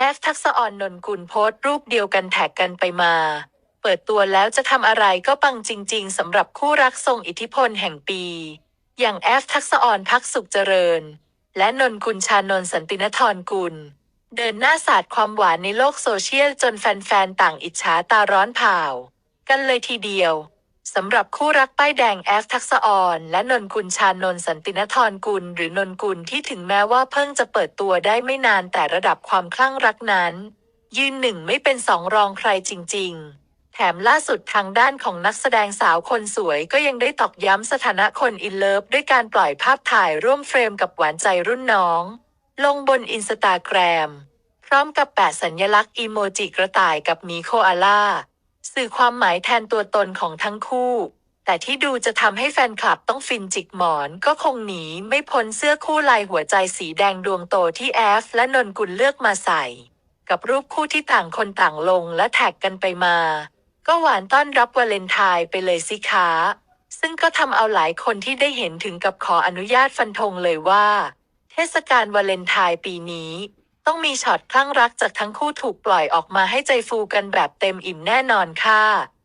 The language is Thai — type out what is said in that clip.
แอฟทักษอ่อนนนกุลโพสต์รูปเดียวกันแท็กกันไปมา เปิดตัวแล้วจะทำอะไรก็ปังจริง ๆสำหรับคู่รักทรงอิทธิพลแห่งปี อย่างแอฟทักษอ่อนพักสุขเจริญ และนนกุลชานนสันตินทรกุล เดินหน้าศาสาดความหวานในโลกโซเชียลจนแฟนๆต่างอิจฉาตาร้อนเผากันเลยทีเดียว สำหรับคู่รักป้ายแดงแอฟทักษะอ่อนและนนกุลชานนสันตินทรกุล หรือนนกุลที่ถึงแม้ว่าเพิ่งจะเปิดตัวได้ไม่นานแต่ระดับความคลั่งรักนั้น ยืนหนึ่งไม่เป็นสองรองใครจริง ๆ แถมล่าสุดทางด้านของนักแสดงสาวคนสวยก็ยังได้ตอกย้ำสถานะคนอินเลิฟด้วยการปล่อยภาพถ่ายร่วมเฟรมกับหวานใจรุ่นน้อง ลงบนอินสตาแกรมพร้อมกับแปะสัญลักษณ์อีโมจิกระต่ายกับมีโคอาล่า สื่อความหมายแทนตัวตนของทั้งคู่ แต่ที่ดูจะทำให้แฟนคลับต้องฟินจิกหมอนก็คงหนีไม่พ้นเสื้อคู่ลายหัวใจสีแดงดวงโตที่แอฟและนนกุลเลือกมาใส่ กับรูปคู่ที่ต่างคนต่างลงและแท็กกันไปมา ก็หวานต้อนรับวาเลนไทน์ไปเลยสิคะซึ่งก็ทำเอาหลายคนที่ได้เห็นถึงกับขออนุญาตฟันธงเลยว่า เทศกาลวาเลนไทน์ปีนี้ ต้องมีช็อตคลั่งรักจากทั้งคู่ถูกปล่อยออกมาให้ใจฟูกันแบบเต็มอิ่มแน่นอนค่ะ